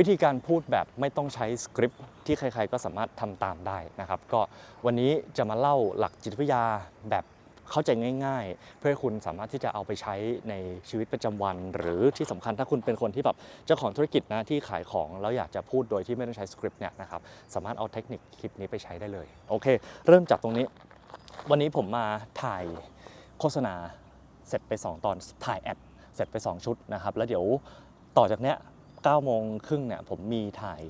วิธีการพูดแบบไม่ต้องใช้สคริปต์ที่ใครๆก็สามารถทำตามได้นะครับ ก็วันนี้จะมาเล่าหลักจิตวิทยาแบบเข้าใจง่าย ๆ เพื่อคุณสามารถที่จะเอาไปใช้ในชีวิตประจำวัน หรือที่สำคัญถ้าคุณเป็นคนที่แบบเจ้าของธุรกิจนะที่ขายของแล้วอยากจะพูดโดยที่ไม่ต้องใช้สคริปต์เนี่ยนะครับสามารถเอาเทคนิคคลิปนี้ไปใช้ได้เลยโอเค เริ่มจากตรงนี้ วันนี้ผมมาถ่ายโฆษณาเสร็จไป 2 ตอนถ่ายแอดเสร็จไป 2 ชุดนะครับแล้วเดี๋ยวต่อจากเนี้ย 9โมงครึ่งเนี่ยผมมีถ่าย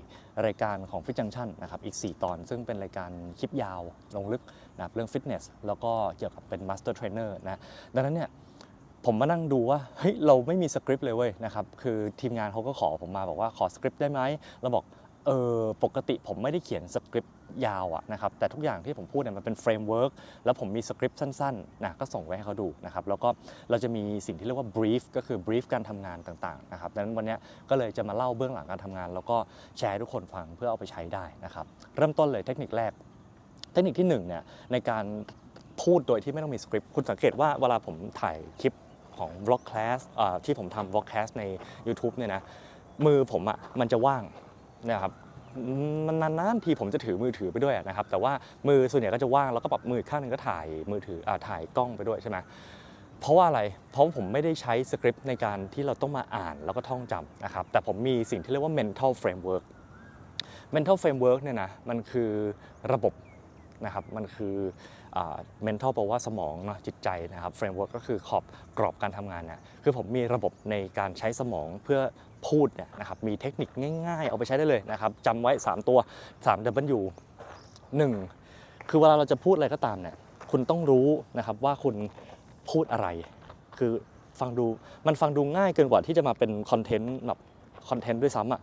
รายการของฟิตจังชันนะครับอีก 4 ตอน ซึ่งเป็นรายการคลิปยาวลงลึกนะครับเรื่องฟิตเนสแล้วก็เกี่ยวกับเป็นมาสเตอร์เทรนเนอร์นะดังนั้นเนี่ยผมมานั่งดูว่าเฮ้ยเราไม่มีสคริปต์เลยเว้ยนะครับคือทีมงานเขาก็ขอผมมาบอกว่าขอสคริปต์ได้ไหมเราบอกเออปกติผมไม่ได้เขียนสคริปต์ ยาวอะนะครับแต่ทุกอย่างที่ผมพูดเนี่ยมันเป็นเฟรมเวิร์กแล้วผมมีสคริปต์สั้นๆนะก็ส่งไว้ให้เขาดูนะครับแล้วก็เราจะมีสิ่งที่เรียกว่า brief ก็คือ brief การทำงานต่างๆนะครับดังนั้นวันนี้ก็เลยจะมาเล่าเบื้องหลังการทำงาน แล้วก็แชร์ทุกคนฟังเพื่อเอาไปใช้ได้นะครับเริ่มต้นเลยเทคนิคแรก เทคนิคที่หนึ่งเนี่ยในการพูดโดยที่ไม่ต้องมีสคริปต์คุณสังเกตว่าเวลาผมถ่ายคลิปของ vlog class ที่ผมทำ vlog class ใน YouTube เนี่ยนะมือผมอะ่ะมันจะว่างนะครับ มันนานๆทีผมจะถือมือถือไปด้วยนะครับ แต่ว่ามือส่วนใหญ่ก็จะว่างแล้วก็แบบมืออกข้างหนึงก็ถ่ายมือถืออ่าถ่ายกล้องไปด้วยใช่ไหมเพราะว่าอะไร เพราะผมไม่ได้ใช้สคริปต์ในการที่เราต้องมาอ่านแล้วก็ท่องจำนะครับ แต่ผมมีสิ่งที่เรียกว่า mental framework mental framework เนี่ยนะ มันคือระบบนะครับ มันคือ mental แปลว่าสมองเนาะจิตใจนะครับ framework ก็คือขอบกรอบการทำงานเนี่ยคือผมมีระบบในการใช้สมองเพื่อ พูดเนี่ยนะครับมีเทคนิคง่ายๆ เอาไปใช้ได้เลยนะครับจำไว้ 3 ตัว3 W 1 คือเวลาเราจะพูดอะไรก็ตามเนี่ยคุณต้องรู้นะครับว่าคุณพูดอะไร คือฟังดูมันฟังดูง่ายเกินกว่าที่จะมาเป็นคอนเทนต์แบบคอนเทนต์ด้วยซ้ำอะ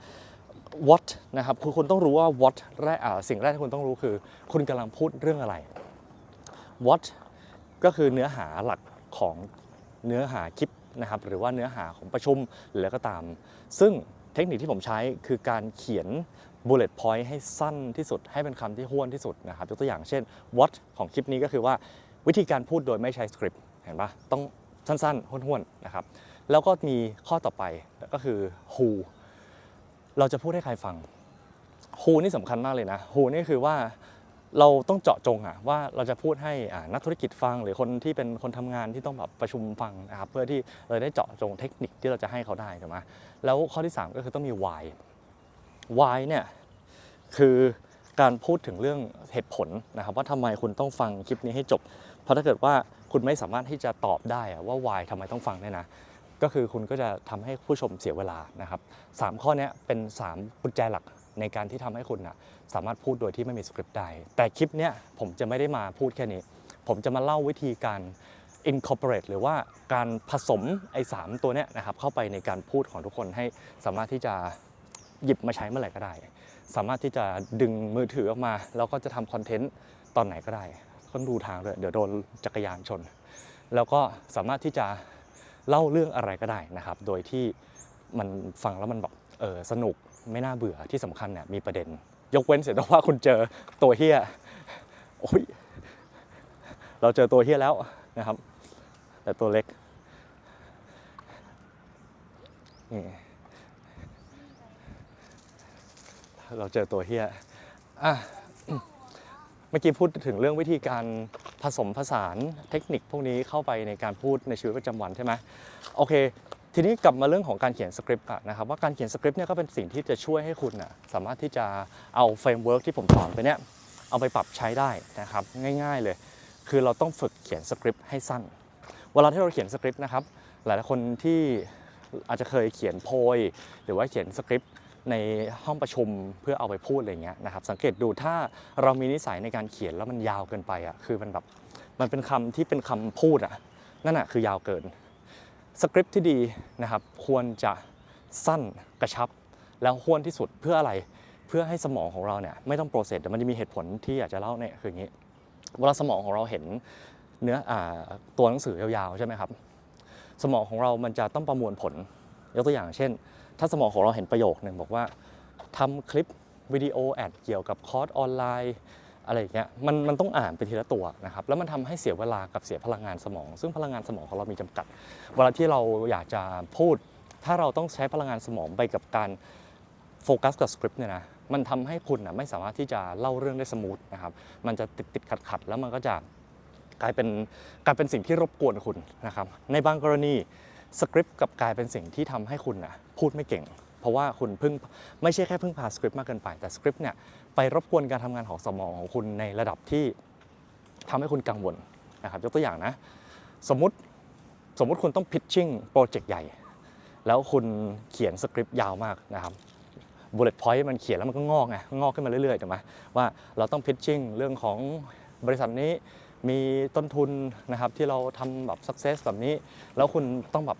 what นะครับคือคุณต้องรู้ว่า what แรกอ่าสิ่งแรกที่คุณต้องรู้คือ คุณกำลังพูดเรื่องอะไร what ก็คือเนื้อหาหลักของเนื้อหาคลิป นะครับหรือว่าเนื้อหาของประชุมหรืออะไรก็ตาม ซึ่งเทคนิคที่ผมใช้คือการเขียน bullet point ให้สั้นที่สุด ให้เป็นคำที่ห้วนที่สุดนะครับยกตัวอย่างเช่น what ของคลิปนี้ก็คือว่าวิธีการพูดโดยไม่ใช้สคริปต์เห็นปะต้องสั้นๆห้วนๆนะครับแล้วก็มีข้อต่อไปก็คือ who เราจะพูดให้ใครฟัง who นี่สำคัญมากเลยนะ who นี่คือว่า เราต้องเจาะจงอะว่าเราจะพูดให้นักธุรกิจฟัง หรือคนที่เป็นคนทำงานที่ต้องแบบประชุมฟังนะครับเพื่อที่เราได้เจาะจงเทคนิคที่เราจะให้เขาได้ถูกไหมแล้วข้อที่ 3 ก็คือต้องมี why why เนี่ยคือการพูดถึงเรื่องเหตุผลนะครับว่าทำไมคุณต้องฟังคลิปนี้ให้จบ เพราะถ้าเกิดว่าคุณไม่สามารถที่จะตอบได้อะว่า why ทำไมต้องฟังเนี่ยนะก็คือคุณก็จะทำให้ผู้ชมเสียเวลานะครับสามข้อเนี้ยเป็น 3 กุญแจหลัก ในการที่ทำให้คุณนะสามารถพูดโดยที่ไม่มีสคริปต์ได้ แต่คลิปเนี้ยผมจะไม่ได้มาพูดแค่นี้ ผมจะมาเล่าวิธีการ incorporate หรือว่าการผสมไอ้สามตัวเนี้ยนะครับเข้าไปในการพูดของทุกคนให้สามารถที่จะหยิบมาใช้เมื่อไหร่ก็ได้ สามารถที่จะดึงมือถือออกมา แล้วก็จะทำคอนเทนต์ตอนไหนก็ได้ต้องดูทางด้วยเดี๋ยวโดนจักรยานชน แล้วก็สามารถที่จะเล่าเรื่องอะไรก็ได้นะครับ โดยที่มันฟังแล้วมันแบบเออสนุก ไม่น่าเบื่อที่สำคัญเนี่ยมีประเด็น ยกเว้นเสียแต่ว่าคุณเจอตัวเฮียโอ้ยเราเจอตัวเฮียแล้วนะครับ แต่ตัวเล็กนี่เราเจอตัวเฮียอะเมื่อกี้พูดถึงเรื่องวิธีการผสมผสานเทคนิคพวกนี้เข้าไปในการพูดในชีวิตประจำวันใช่ไหมโอเค ทีนี้กลับมาเรื่องของการเขียนสคริปต์นะครับว่าการเขียนสคริปต์เนี่ยก็เป็นสิ่งที่จะช่วยให้คุณนะสามารถที่จะเอาเฟรมเวิร์กที่ผมสอนไปเนี่ยเอาไปปรับใช้ได้นะครับง่าย ๆเลย คือเราต้องฝึกเขียนสคริปต์ให้สั้น เวลาที่เราเขียนสคริปต์นะครับหลายๆคนที่อาจจะเคยเขียนโพย หรือว่าเขียนสคริปต์ในห้องประชุมเพื่อเอาไปพูดอะไรเงี้ยนะครับสังเกตดูถ้าเรามีนิสัยในการเขียนแล้วมันยาวเกินไปอะคือมันแบบมันเป็นคำที่เป็นคำพูดอะนั่นอะคือยาวเกิน สคริปต์ที่ดีนะครับควรจะสั้นกระชับแล้วห้วนที่สุดเพื่ออะไรเพื่อให้สมองของเราเนี่ยไม่ต้องโปรเซสแต่มันจะมีเหตุผลที่อยากจะเล่าเนี่ยคืออย่างนี้เวลาสมองของเราเห็นเนื้ออตัวหนังสือยาวๆใช่ไหมครับสมองของเรามันจะต้องประมวลผลยกตัวอย่างเช่น ถ้าสมองของเราเห็นประโยคหนึ่งบอกว่าทำคลิปวิดีโอแอดเกี่ยวกับคอร์สออนไลน์ อะไรอย่างเงี้ยมันมันต้องอ่านไปทีละตัวนะครับแล้วมันทำให้เสียเวลากับเสียพลังงานสมอง ซึ่งพลังงานสมองของเรามีจำกัด เวลาที่เราอยากจะพูด ถ้าเราต้องใช้พลังงานสมองไปกับการโฟกัสกับสคริปต์เนี่ยนะมันทำให้คุณนะไม่สามารถที่จะเล่าเรื่องได้สมูทนะครับมันจะติดติดขัดขัดแล้วมันก็จะกลายเป็นกลายเป็นสิ่งที่รบกวนคุณนะครับในบางกรณีสคริปต์กับกลายเป็นสิ่งที่ทำให้คุณนะพูดไม่เก่ง เพราะว่าคุณเพิ่งไม่ใช่แค่เพึ่งพาสคริปต์มากเกินไปแต่สคริปต์เนี่ย ไปรบกวนการทำงานของสมองของคุณในระดับที่ทำให้คุณกังวลนะครับยกตัวอย่างนะ สมมติสมมติคุณต้องพิชชิ่งโปรเจกต์ใหญ่ แล้วคุณเขียนสคริปต์ยาวมากนะครับบุลเลต์พอยต์มันเขียนแล้วมันก็งอกไงงอกขึ้นมาเรื่อยๆถูกไหมว่าเราต้องพิชชิ่งเรื่องของบริษัทนี้มีต้นทุนนะครับที่เราทำแบบสักเซสแบบนี้ แล้วคุณต้องแบบ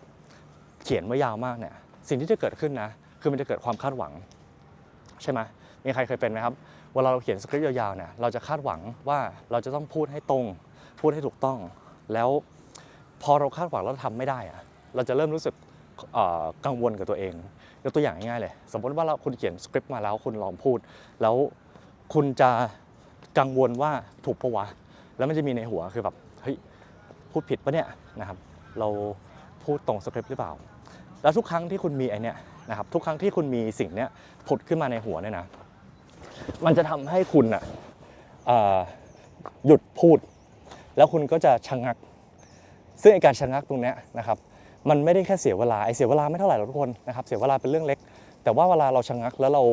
เขียนไว้ยาวมากเนี่ยสิ่งที่จะเกิดขึ้นนะ คือมันจะเกิดความคาดหวัง ใช่ไหม มีใครเคยเป็นไหมครับเวลาเราเขียนสคริปต์ยาวๆเนี่ยเราจะคาดหวังว่าเราจะต้องพูดให้ตรง พูดให้ถูกต้อง แล้วพอเราคาดหวังแล้วทำไม่ได้อะเราจะเริ่มรู้สึกกังวลกับตัวเองยกตัวอย่างง่ายๆเลย สมมติว่าเราคุณเขียนสคริปต์มาแล้วคุณลองพูด แล้วคุณจะกังวลว่าถูกปะวะแล้วมันจะมีในหัวคือแบบเฮ้ยพูดผิดปะเนี่ยนะครับ เราพูดตรงสคริปต์หรือเปล่า แล้วทุกครั้งที่คุณมีไอเนี้ยนะครับทุกครั้งที่คุณมีสิ่งเนี้ยผุดขึ้นมาในหัวเนี่ยนะ มันจะทำให้คุณอะหยุดพูด แล้วคุณก็จะชะงัก ซึ่งไอการชะงักตรงนี้นะครับ มันไม่ได้แค่เสียเวลาไอเสียเวลาไม่เท่าไหร่หรอกทุกคนนะครับเสียเวลาเป็นเรื่องเล็ก แต่ว่าเวลาเราชะงักแล้วเรา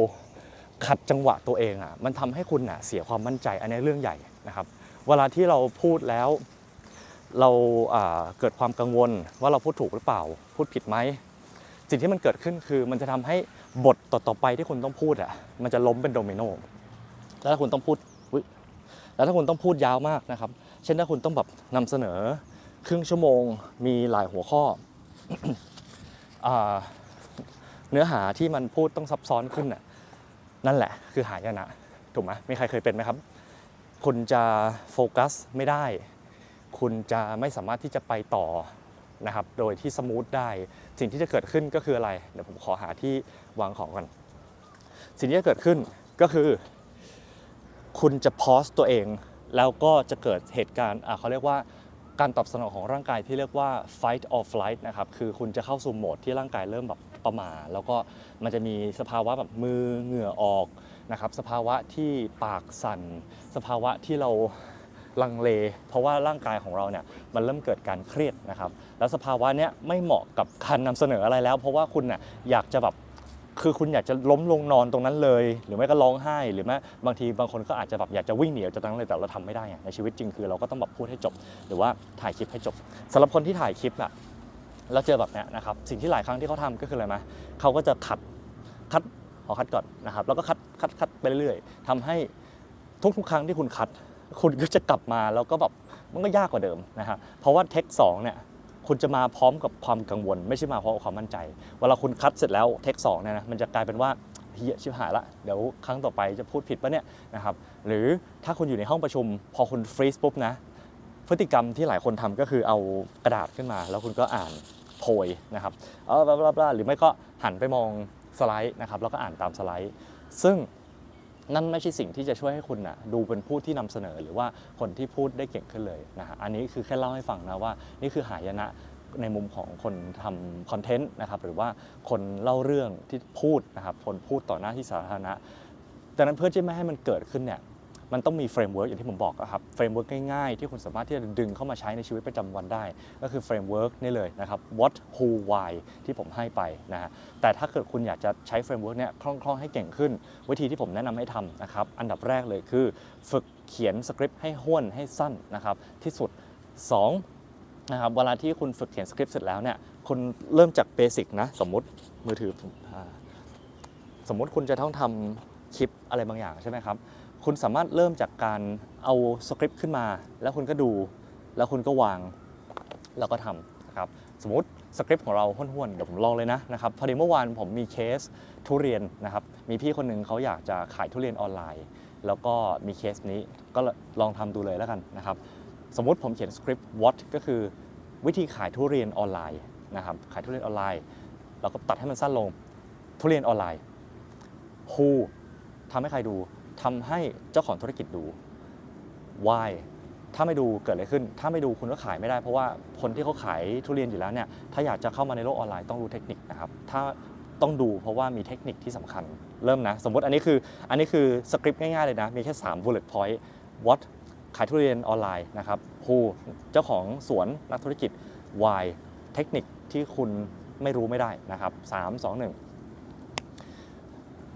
ขัดจังหวะตัวเองอะมันทำให้คุณอะเสียความมั่นใจอันนี้เรื่องใหญ่นะครับ เวลาที่เราพูดแล้วเราเกิดความกังวลว่าเราพูดถูกหรือเปล่า พูดผิดไหมสิ่งที่มันเกิดขึ้นคือมันจะทำให้ บทต่อๆไปที่คุณต้องพูดอะมันจะล้มเป็นโดมิโนแล้วถ้าคุณต้องพูดแล้วถ้าคุณต้องพูดยาวมากนะครับ เช่นถ้าคุณต้องแบบนำเสนอครึ่งชั่วโมงมีหลายหัวข้ออเนื้อหาที่มันพูดต้องซับซ้อนขึ้นน่ะนั่นแหละคือหายนะถูกไหมมีใครเคยเป็นไหมครับ คุณจะโฟกัสไม่ได้ คุณจะไม่สามารถที่จะไปต่อนะครับ โดยที่สมูทได้ สิ่งที่จะเกิดขึ้นก็คืออะไร เดี๋ยวผมขอหาที่ วางของก่อนสิ่งที่จะเกิดขึ้นก็คือ คุณจะพอสตัวเอง แล้วก็จะเกิดเหตุการณ์เขาเรียกว่าการตอบสนองของร่างกายที่เรียกว่า fight or flight นะครับ คือคุณจะเข้าสู่โหมดที่ร่างกายเริ่มแบบประหมาแล้วก็มันจะมีสภาวะแบบมือเหงื่อออกนะครับ สภาวะที่ปากสั่น สภาวะที่เราลังเล เพราะว่าร่างกายของเราเนี่ยมันเริ่มเกิดการเครียดนะครับ แล้วสภาวะเนี้ยไม่เหมาะกับการนำเสนออะไรแล้ว เพราะว่าคุณน่ะอยากจะแบบ คือคุณอยากจะล้มลงนอนตรงนั้นเลย หรือไม่ก็ร้องไห้ หรือแม้บางทีบางคนก็อาจจะแบบอยากจะวิ่งหนีออกจากตรงนั้นเลยแต่เราทำไม่ได้ในชีวิตจริงคือเราก็ต้องแบบพูดให้จบ หรือว่าถ่ายคลิปให้จบสำหรับคนที่ถ่ายคลิปอะแล้วเจอแบบเนี้ยนะครับสิ่งที่หลายครั้งที่เขาทำก็คืออะไรไหมเขาก็จะคัดคัดขอคัดก่อนนะครับแล้วก็คัดคัดคัดไปเรื่อยๆทำให้ทุกๆ ครั้งที่คุณคัด คุณก็จะกลับมาแล้วก็แบบมันก็ยากกว่าเดิมนะฮะเพราะว่าเทคสองเนี่ย คุณจะมาพร้อมกับความกังวล ไม่ใช่มาพร้อมกับความมั่นใจ เวลาคุณคัดเสร็จแล้วเทคสองเนี่ยนะมันจะกลายเป็นว่าเฮียชิบหายละเดี๋ยวครั้งต่อไปจะพูดผิดปะเนี่ยนะครับหรือถ้าคุณอยู่ในห้องประชุม พอคุณฟรีซปุ๊บนะพฤติกรรมที่หลายคนทำก็คือเอากระดาษขึ้นมา แล้วคุณก็อ่านโพยนะครับเออบลาบลาหรือไม่ก็หันไปมองสไลด์นะครับแล้วก็อ่านตามสไลด์ ซึ่งนั่นไม่ใช่สิ่งที่จะช่วยให้คุณนะดูเป็นผู้ที่นำเสนอหรือว่าคนที่พูดได้เก่งขึ้นเลยนะฮะอันนี้คือแค่เล่าให้ฟังนะว่า นี่คือหายนะ ในมุมของคนทำคอนเทนต์นะครับหรือว่าคนเล่าเรื่องที่พูดนะครับคนพูดต่อหน้าที่สาธารณะดังนั้นเพื่อที่ไม่ให้มันเกิดขึ้นเนี่ยมันต้องมีเฟรมเวิร์กอย่างที่ผมบอกอะครับเฟรมเวิร์กง่ายๆ ที่คุณสามารถที่จะดึงเข้ามาใช้ในชีวิตประจำวันได้ ก็คือเฟรมเวิร์กนี่เลยนะครับ what who why ที่ผมให้ไปนะฮะแต่ถ้าเกิดคุณอยากจะใช้เฟรมเวิร์กเนี่ยคล่องๆให้เก่งขึ้น วิธีที่ผมแนะนำให้ทำนะครับ อันดับแรกเลยคือ ฝึกเขียนสคริปต์ให้ห้วนให้สั้นนะครับที่สุดสอง นะครับเวลาที่คุณฝึกเขียนสคริปต์เสร็จแล้วเนี่ยคุณเริ่มจากเบสิกนะสมมุติมือถือสมมุติคุณจะต้องทำคลิปอะไรบางอย่างใช่ไหมครับคุณสามารถเริ่มจากการเอาสคริปต์ขึ้นมา แล้วคุณก็ดู แล้วคุณก็วาง แล้วก็ทำนะครับสมมติสคริปต์ของเราห้วนๆเดี๋ยวผมลองเลยนะนะครับพอดีเมื่อวานผมมีเคสทุเรียนนะครับมีพี่คนหนึ่งเขาอยากจะขายทุเรียนออนไลน์ แล้วก็มีเคสนี้ก็ลองทำดูเลยแล้วกันนะครับ สมมุติผมเขียนสคริปต์ what ก็คือวิธีขายทุเรียนออนไลน์นะครับขายทุเรียนออนไลน์เราก็ตัดให้มันสั้นลงทุเรียนออนไลน์ who ทำให้ใครดูทำให้เจ้าของธุรกิจดู why ถ้าไม่ดูเกิดอะไรขึ้น ถ้าไม่ดูคุณก็ขายไม่ได้ เพราะว่าคนที่เขาขายทุเรียนอยู่แล้วเนี่ย ถ้าอยากจะเข้ามาในโลกออนไลน์ต้องรู้เทคนิคนะครับ ถ้าต้องดูเพราะว่ามีเทคนิคที่สำคัญ เริ่มนะ สมมติอันนี้คือ อันนี้คือสคริปต์ง่ายๆเลยนะ มีแค่3 bullet point what ขายทุเรียนออนไลน์นะครับ who เจ้าของสวนนักธุรกิจ why เทคนิคที่คุณไม่รู้ไม่ได้นะครับ3 2 1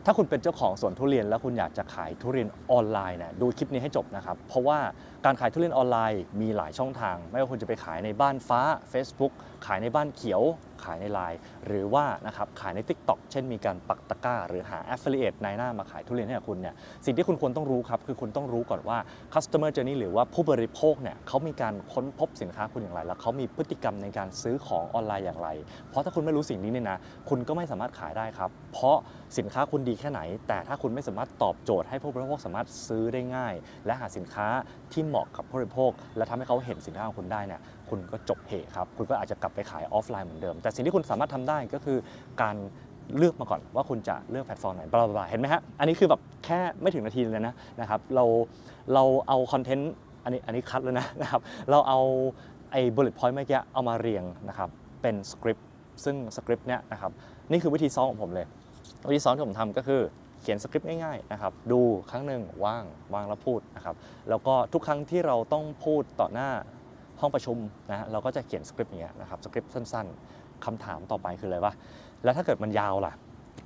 ถ้าคุณเป็นเจ้าของสวนทุเรียน แล้วคุณอยากจะขายทุเรียนออนไลน์เนี่ยดูคลิปนี้ให้จบนะครับ เพราะว่าการขายทุเรียนออนไลน์มีหลายช่องทาง ไม่ว่าคุณจะไปขายในบ้านฟ้า Facebook ขายในบ้านเขียวขายในไลน์หรือว่านะครับขายใน TikTok เช่นมีการปักตะกร้า หรือหา Affiliate นายหน้ามาขายทุเรียนให้กับคุณเนี่ยสิ่งที่คุณควรต้องรู้ครับ คือคุณต้องรู้ก่อนว่า Customer Journey หรือว่าผู้บริโภคเนี่ยเขามีการค้นพบสินค้าคุณอย่างไร แล้วเขามีพฤติกรรมในการซื้อของออนไลน์อย่างไร เพราะถ้าคุณไม่รู้สิ่งนี้เนี่ยนะคุณก็ไม่สามารถขายได้ครับ เพราะสินค้าคุณดีแค่ไหน แต่ถ้าคุณไม่สามารถตอบโจทย์ให้ผู้บริโภคสามารถซื้อได้ง่าย และหาสินค้าที่เหมาะกับผู้บริโภค และทำให้เขาเห็นสินค้าของคุณได้เนี่ยคุณก็จบเหครับ คุณก็อาจจะกลับไปขายออฟไลน์เหมือนเดิม แต่สิ่งที่คุณสามารถทำได้ก็คือการเลือกมาก่อนว่าคุณจะเลือกแพลตฟอร์มไหนบลาบลาเห็นไหมฮะ อันนี้คือแบบแค่ไม่ถึงนาทีเลยนะนะครับ เราเราเอาคอนเทนต์อันนี้อันนี้คัดแล้วนะนะครับ เราเอาไอ้ bullet point เมื่อกี้เอามาเรียงนะครับเป็นสคริปต์ซึ่งสคริปต์เนี่ยนะครับนี่คือวิธีซ้อมของผมเลย วิธีซ้อมที่ผมทำก็คือเขียนสคริปต์ง่ายๆนะครับดูครั้งหนึ่งว่างว่างแล้วพูดนะครับแล้วก็ทุกครั้งที่เราต้องพูดต่อหน้า ห้องประชุมนะฮะเราก็จะเขียนสคริปต์อย่างเงี้ยนะครับสคริปต์สั้นๆคำถามต่อไปคืออะไรวะแล้วถ้าเกิดมันยาวล่ะ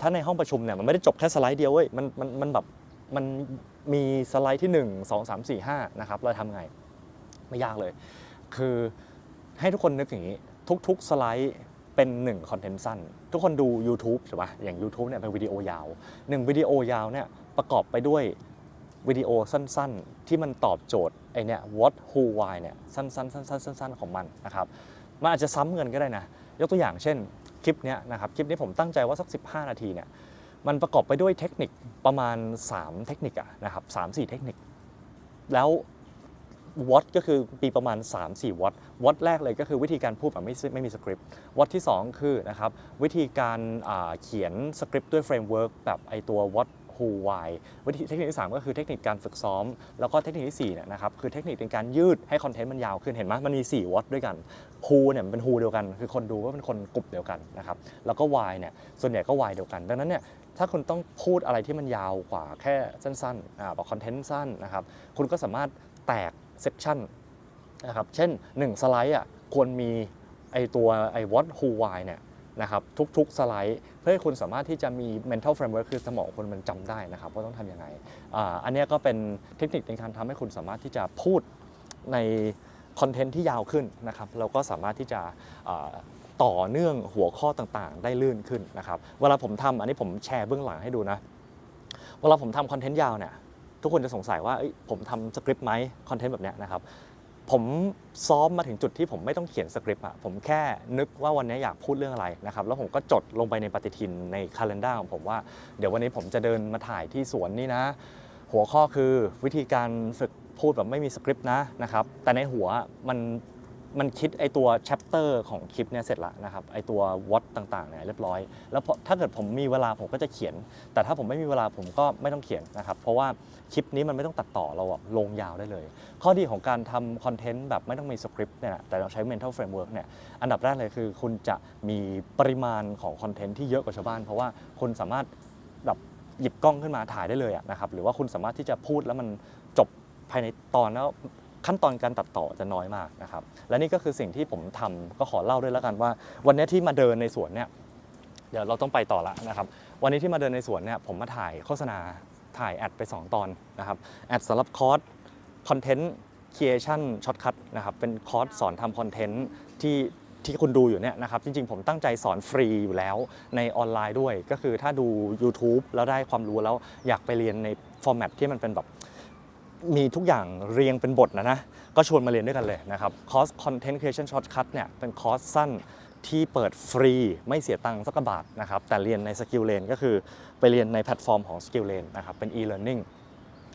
ถ้าในห้องประชุมเนี่ยมันไม่ได้จบแค่สไลด์เดียวเว้ยมันมันมันแบบมันมีสไลด์ที่ 1 2 3 4 5นะครับเราทำไงไม่ยากเลย คือให้ทุกคนนึกอย่างนี้ ทุกๆสไลด์เป็น1คอนเทนต์สั้น ทุกคนดู YouTube ใช่ปะอย่าง YouTube เนี่ยเป็นวิดีโอยาว1วิดีโอยาวเนี่ยประกอบไปด้วย วิดีโอสั้นๆ ที่มันตอบโจทย์ไอเนี่ย what who why เนี่ยสั้นๆสั้นๆสั้นๆของมันนะครับมันอาจจะซ้ำกันก็ได้นะ ยกตัวอย่างเช่นคลิปเนี้ยนะครับคลิปนี้ผมตั้งใจว่าสัก 15 นาทีเนี่ยมันประกอบไปด้วยเทคนิคประมาณ 3 เทคนิคอะนะครับ3-4เทคนิค แล้ววอตก็คือปีประมาณ 3-4วอตวอตแรกเลยก็คือวิธีการพูดแบบไม่ไม่มีสคริปต์วอตที่ 2 คือนะครับวิธีการเขียนสคริปต์ด้วยเฟรมเวิร์กแบบไอตัว what who why วิธีเทคนิคที่3ก็คือเทคนิคการฝึกซ้อม แล้วก็เทคนิคที่4เนี่ยนะครับคือเทคนิคในการยืดให้คอนเทนต์มันยาวขึ้นเห็นไหมมันมี 4วอตด้วยกัน who เนี่ยมันเป็น who เดียวกัน คือคนดูก็เป็นคนกลุ่มเดียวกันนะครับแล้วก็ why เนี่ยส่วนใหญ่ก็ why เดียวกัน ดังนั้นเนี่ยถ้าคุณต้องพูดอะไรที่มันยาวกว่าแค่สั้นๆอ่าแบบคอนเทนต์สั้นนะครับคุณก็สามารถแตกเซสชั่นนะครับเช่น 1 สไลด์อะควรมีไอตัวไอ what who why เนี่ย นะครับทุกๆสไลด์ เพื่อให้คุณสามารถที่จะมี mental framework คือสมองคุณมันจำได้นะครับว่าต้องทำยังไงอ,อันนี้ก็เป็นเทคนิคในการทำให้คุณสามารถที่จะพูดในคอนเทนต์ที่ยาวขึ้นนะครับเราก็สามารถที่จะต่อเนื่องหัวข้อต่างๆ ได้ลื่นขึ้นนะครับเวลาผมทำอันนี้ผมแชร์เบื้องหลังให้ดูนะเวลาผมทำคอนเทนต์ยาวเนี่ยทุกคนจะสงสัยว่าผมทำสคริปต์ไหมคอนเทนต์แบบเนี้ยนะครับ ผมซ้อมมาถึงจุดที่ผมไม่ต้องเขียนสคริปต์อะผมแค่นึกว่าวันนี้อยากพูดเรื่องอะไรนะครับ แล้วผมก็จดลงไปในปฏิทินในคาล endar ของผมว่า เดี๋ยววันนี้ผมจะเดินมาถ่ายที่สวนนี่นะ หัวข้อคือวิธีการฝึกพูดแบบไม่มีสคริปต์นะนะครับ แต่ในหัวมัน มันคิดไอตัว chapter ของคลิปเนี่ยเสร็จละนะครับไอตัว what ต่างๆเนี่ยเรียบร้อย แล้วพอถ้าเกิดผมมีเวลาผมก็จะเขียน แต่ถ้าผมไม่มีเวลาผมก็ไม่ต้องเขียนนะครับ เพราะว่าคลิปนี้มันไม่ต้องตัดต่อเราลงยาวได้เลย ข้อดีของการทำคอนเทนต์แบบไม่ต้องมีสคริปต์เนี่ยแต่เราใช้ mental framework เนี่ยอันดับแรกเลยคือคุณจะมีปริมาณของคอนเทนต์ที่เยอะกว่าชาวบ้าน เพราะว่าคุณสามารถแบบหยิบกล้องขึ้นมาถ่ายได้เลยนะครับหรือว่าคุณสามารถที่จะพูดแล้วมันจบภายในตอนแล้ว ขั้นตอนการตัดต่อจะน้อยมากนะครับ และนี่ก็คือสิ่งที่ผมทำก็ขอเล่าด้วยแล้วกันว่า วันนี้ที่มาเดินในสวนเนี่ยเดี๋ยวเราต้องไปต่อละนะครับ วันนี้ที่มาเดินในสวนเนี่ยผมมาถ่ายโฆษณาถ่ายแอดไป 2 ตอนนะครับแอดสำหรับคอร์สคอนเทนต์ครีเอชั่นช็อตคัทนะครับเป็นคอร์สสอนทำคอนเทนต์ที่ที่คุณดูอยู่เนี่ยนะครับจริงๆ ผมตั้งใจสอนฟรีอยู่แล้วในออนไลน์ด้วย ก็คือถ้าดู YouTube แล้วได้ความรู้แล้วอยากไปเรียนในฟอร์แมตที่มันเป็นแบบ มีทุกอย่างเรียงเป็นบทนะนะ ก็ชวนมาเรียนด้วยกันเลยนะครับ คอร์ส Content Creation Shortcut เนี่ยเป็นคอร์สสั้นที่เปิดฟรีไม่เสียตังค์สักบาทนะครับ แต่เรียนใน Skill Lane ก็คือไปเรียนในแพลตฟอร์มของ Skill Lane นะครับ เป็น e-learning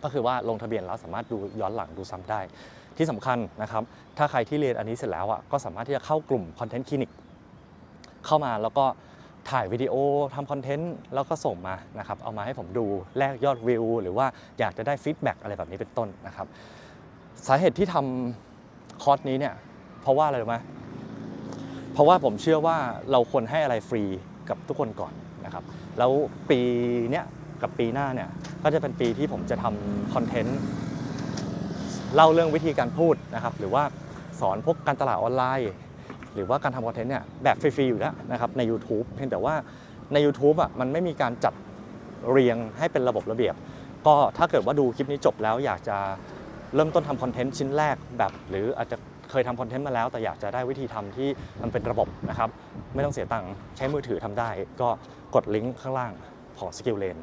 ก็คือว่าลงทะเบียนแล้วสามารถดูย้อนหลังดูซ้ำได้ ที่สำคัญนะครับ ถ้าใครที่เรียนอันนี้เสร็จแล้วอะก็สามารถที่จะเข้ากลุ่ม Content Clinic เข้ามาแล้วก็ ถ่ายวิดีโอทำคอนเทนต์แล้วก็ส่งมานะครับเอามาให้ผมดูแลกยอดวิว หรือว่าอยากจะได้ฟีดแบ็กอะไรแบบนี้เป็นต้นนะครับสาเหตุที่ทำคอร์สนี้เนี่ยเพราะว่าอะไรรู้ไหมเพราะว่าผมเชื่อว่าเราควรให้อะไรฟรีกับทุกคนก่อนนะครับแล้วปีเนี้ยกับปีหน้าเนี่ยก็จะเป็นปีที่ผมจะทำคอนเทนต์เล่าเรื่องวิธีการพูดนะครับหรือว่าสอนพวกการตลาดออนไลน์ หรือว่าการทำคอนเทนต์เนี่ยแบบฟรีๆอยู่แล้วนะครับใน YouTube เพียงแต่ว่าใน YouTube อะมันไม่มีการจัดเรียงให้เป็นระบบระเบียบ ก็ถ้าเกิดว่าดูคลิปนี้จบแล้วอยากจะเริ่มต้นทำคอนเทนต์ชิ้นแรกแบบ หรืออาจจะเคยทำคอนเทนต์มาแล้ว แต่อยากจะได้วิธีทำที่มันเป็นระบบนะครับ ไม่ต้องเสียตังค์ใช้มือถือทำได้ ก็กดลิงก์ข้างล่างของ Skill Lane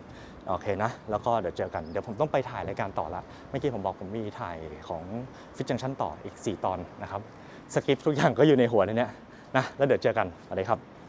โอเคนะ แล้วก็เดี๋ยวเจอกัน เดี๋ยวผมต้องไปถ่ายรายการต่อละ เมื่อกี้ผมบอกผมมีถ่ายของ Fit Junction ต่ออีก 4 ตอนนะครับ สคริปต์ทุกอย่างก็อยู่ในหัวในเนี้ยนะแล้วเดี๋ยวเจอกันสวัสดีครับ